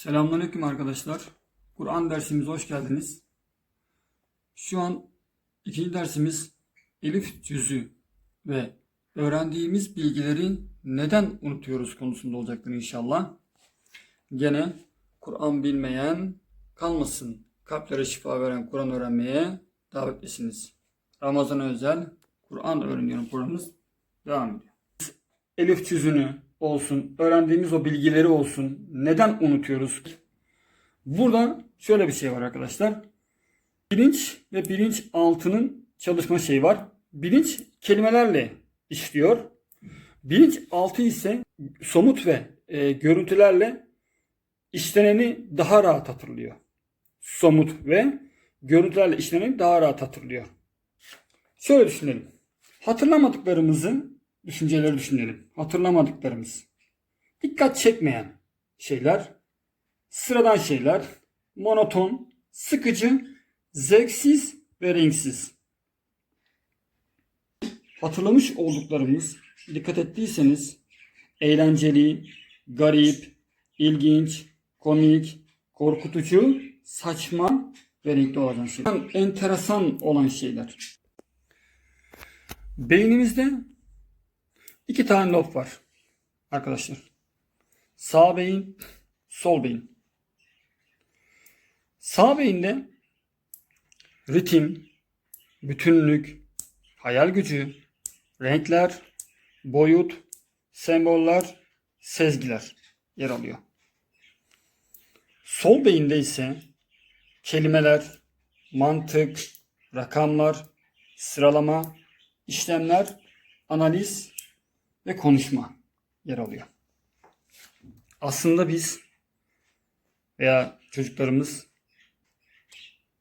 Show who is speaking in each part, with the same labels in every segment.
Speaker 1: Selamünaleyküm arkadaşlar. Kur'an dersimize hoş geldiniz. Şu an ikinci dersimiz Elif cüzü ve öğrendiğimiz bilgileri neden unutuyoruz konusunda olacaktır inşallah. Gene Kur'an bilmeyen kalmasın. Kalplere şifa veren Kur'an öğrenmeye davetlisiniz. Ramazan özel Kur'an öğreniyorum programımız devam ediyor. Elif cüzünü olsun, öğrendiğimiz o bilgileri olsun. Neden unutuyoruz? Burada şöyle bir şey var arkadaşlar. Bilinç ve bilinç altının çalışma şeyi var. Bilinç kelimelerle işliyor. Bilinç altı ise somut ve e, görüntülerle işleneni daha rahat hatırlıyor. Somut ve görüntülerle işleneni daha rahat hatırlıyor. Şöyle düşünelim. Hatırlamadıklarımızı düşünceleri düşünelim. Hatırlamadıklarımız. Dikkat çekmeyen şeyler, sıradan şeyler, monoton, sıkıcı, zevksiz ve renksiz. Hatırlamış olduklarımız dikkat ettiyseniz eğlenceli, garip, ilginç, komik, korkutucu, saçma ve renkli olan şeyler. Enteresan olan şeyler. Beynimizde iki tane lob var arkadaşlar. Sağ beyin, sol beyin. Sağ beyinde ritim, bütünlük, hayal gücü, renkler, boyut, semboller, sezgiler yer alıyor. Sol beyinde ise kelimeler, mantık, rakamlar, sıralama, işlemler, analiz ve konuşma yer alıyor. Aslında biz veya çocuklarımız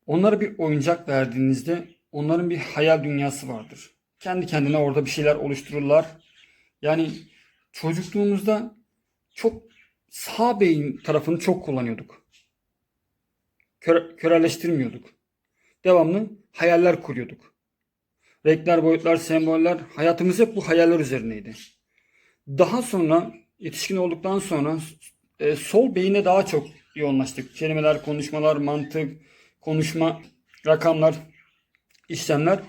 Speaker 1: onlara bir oyuncak verdiğinizde onların bir hayal dünyası vardır. Kendi kendine orada bir şeyler oluştururlar. Yani çocukluğumuzda çok sağ beyin tarafını çok kullanıyorduk. Köre, köreleştirmiyorduk. Devamlı hayaller kuruyorduk. Renkler, boyutlar, semboller hayatımız hep bu hayaller üzerineydi. Daha sonra yetişkin olduktan sonra e, sol beyine daha çok yoğunlaştık. Kelimeler, konuşmalar, mantık, konuşma, rakamlar, işlemler.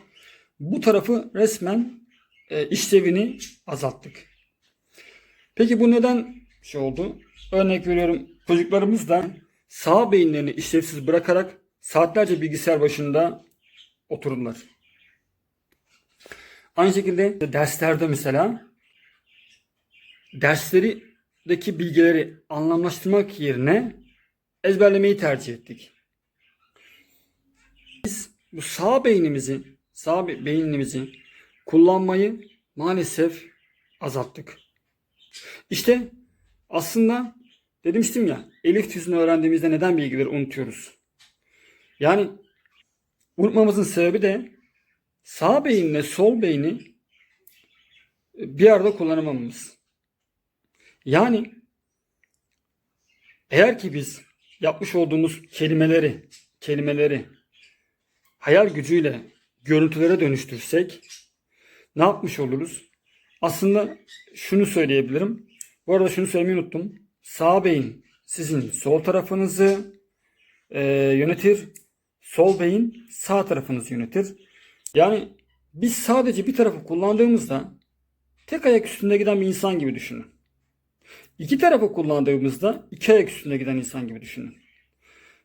Speaker 1: Bu tarafı resmen e, işlevini azalttık. Peki bu neden şey oldu? Örnek veriyorum çocuklarımız da sağ beyinlerini işlevsiz bırakarak saatlerce bilgisayar başında otururlar. Aynı şekilde derslerde mesela derslerdeki bilgileri anlamlaştırmak yerine ezberlemeyi tercih ettik. Biz bu sağ beynimizi, sağ be- beynimizi kullanmayı maalesef azalttık. İşte aslında demiştim ya elif tüzünü öğrendiğimizde neden bilgileri unutuyoruz? Yani unutmamızın sebebi de sağ beyinle sol beyni bir arada kullanamamamız. Yani eğer ki biz yapmış olduğumuz kelimeleri, kelimeleri hayal gücüyle görüntülere dönüştürsek ne yapmış oluruz? Aslında şunu söyleyebilirim. Bu arada şunu söylemeyi unuttum. Sağ beyin sizin sol tarafınızı e, yönetir. Sol beyin sağ tarafınızı yönetir. Yani biz sadece bir tarafı kullandığımızda tek ayak üstünde giden bir insan gibi düşünün. İki tarafı kullandığımızda iki ayak üstünde giden insan gibi düşünün.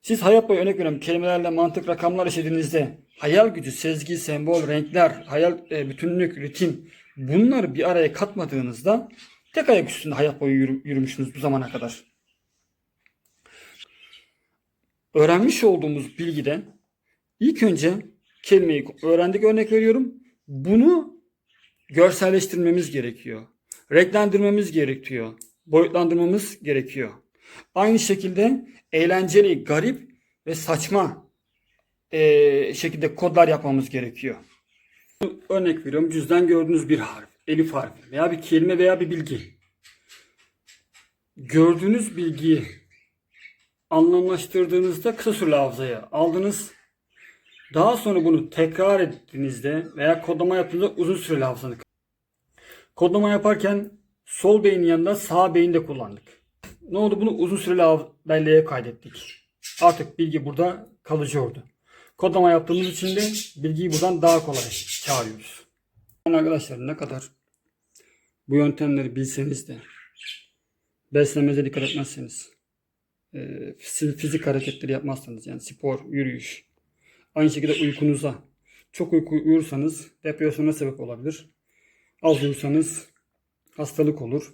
Speaker 1: Siz hayat boyu örnek veriyorum kelimelerle mantık, rakamlar işlediğinizde hayal gücü, sezgi, sembol, renkler, hayal e, bütünlük, ritim bunları bir araya katmadığınızda tek ayak üstünde hayat boyu yürü- yürümüşsünüz bu zamana kadar. Öğrenmiş olduğumuz bilgide ilk önce kelimeyi öğrendik örnek veriyorum. Bunu görselleştirmemiz gerekiyor. Renklendirmemiz gerekiyor. Boyutlandırmamız gerekiyor. Aynı şekilde eğlenceli, garip ve saçma eee, şekilde kodlar yapmamız gerekiyor. Örnek veriyorum cüzden gördüğünüz bir harf, elif harfi veya bir kelime veya bir bilgi. Gördüğünüz bilgiyi anlamlaştırdığınızda kısa süreli hafızaya aldınız. Daha sonra bunu tekrar ettiğinizde veya kodlama yaptığınızda uzun süreli hafızanı Kodlama yaparken sol beynin yanında sağ beyin de kullandık. Ne oldu? Bunu uzun süreli belleğe kaydettik. Artık bilgi burada kalıcı oldu. Kodlama yaptığımız için de bilgiyi buradan daha kolay çağırıyoruz. Yani arkadaşlar ne kadar bu yöntemleri bilseniz de beslenmenize dikkat etmezseniz e, fiz- fizik hareketleri yapmazsanız yani spor, yürüyüş aynı şekilde uykunuza çok uyku uyursanız depresyona sebep olabilir. Az uyursanız hastalık olur.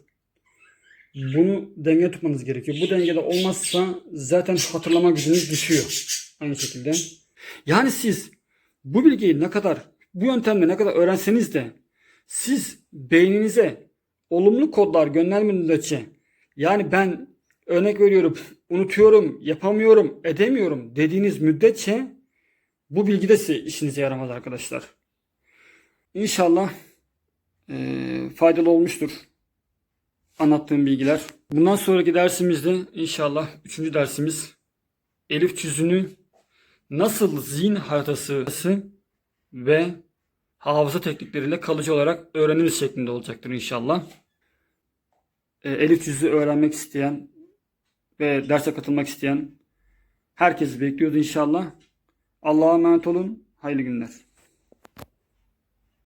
Speaker 1: Bunu denge tutmanız gerekiyor. Bu dengede olmazsa zaten hatırlama gücünüz düşüyor. Aynı şekilde. Yani siz bu bilgiyi ne kadar, bu yöntemle ne kadar öğrenseniz de siz beyninize olumlu kodlar göndermediğiniz müddetçe yani ben örnek veriyorum, unutuyorum, yapamıyorum, edemiyorum dediğiniz müddetçe bu bilgi de size işinize yaramaz arkadaşlar. İnşallah faydalı olmuştur anlattığım bilgiler. Bundan sonraki dersimizde inşallah üçüncü dersimiz Elif çizini nasıl zihin haritası ve hafıza teknikleriyle kalıcı olarak öğreniriz şeklinde olacaktır inşallah. E, Elif cüzü öğrenmek isteyen ve derse katılmak isteyen herkesi bekliyoruz inşallah. Allah'a emanet olun. Hayırlı günler.